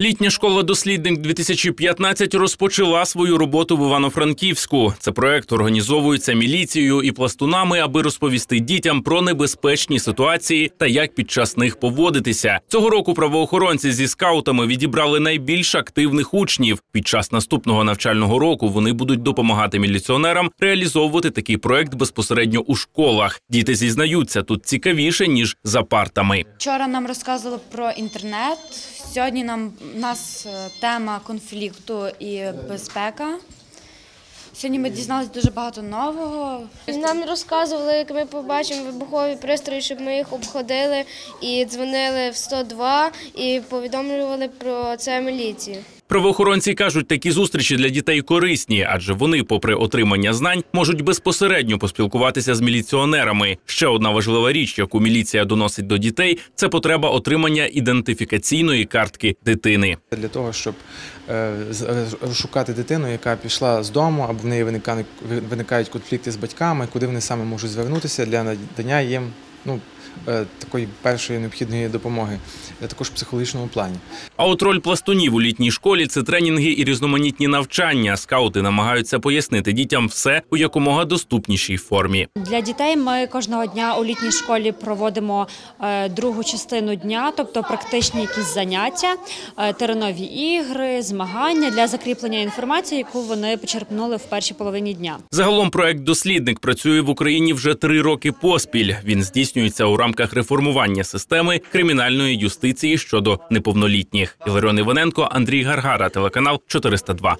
Літня школа дослідник 2015 розпочала свою роботу в Івано-Франківську. Це проект організовується міліцією і пластунами, аби розповісти дітям про небезпечні ситуації та як під час них поводитися. Цього року правоохоронці зі скаутами відібрали найбільш активних учнів. Під час наступного навчального року вони будуть допомагати міліціонерам реалізовувати такий проект безпосередньо у школах. Діти зізнаються тут цікавіше ніж за партами. Вчора нам розказували про інтернет. Сьогодні нам нас е, тема конфлікту і безпека. Сьогодні ми дізналися дуже багато нового. Нам розказували, як ми побачимо вибухові пристрої, щоб ми їх обходили і дзвонили в 102 і повідомлювали про це міліції. Правоохоронці кажуть, такі зустрічі для дітей корисні, адже вони, попри отримання знань, можуть безпосередньо поспілкуватися з міліціонерами. Ще одна важлива річ, яку міліція доносить до дітей, це потреба отримання ідентифікаційної картки дитини. для того, щоб е, е, розшукати дитину, яка пішла з дому, або в неї виникають конфлікти з батьками, куди вони саме можуть звернутися для надання їм ну, е, такої першої необхідної допомоги, е, також в психологічному плані. А от роль пластунів у літній школі це тренінги і різноманітні навчання. Скаути намагаються пояснити дітям все у якомога доступнішій формі. Для дітей ми кожного дня у літній школі проводимо е, другу частину дня, тобто практичні якісь заняття, теренові ігри, змагання для закріплення інформації, яку вони почерпнули в першій половині дня. Загалом проект дослідник працює в Україні вже три роки поспіль. Він здійснюється у рамках реформування системи кримінальної юстиції щодо неповнолітніх. Іларіон Іваненко, Андрій Гаргара, телеканал 402.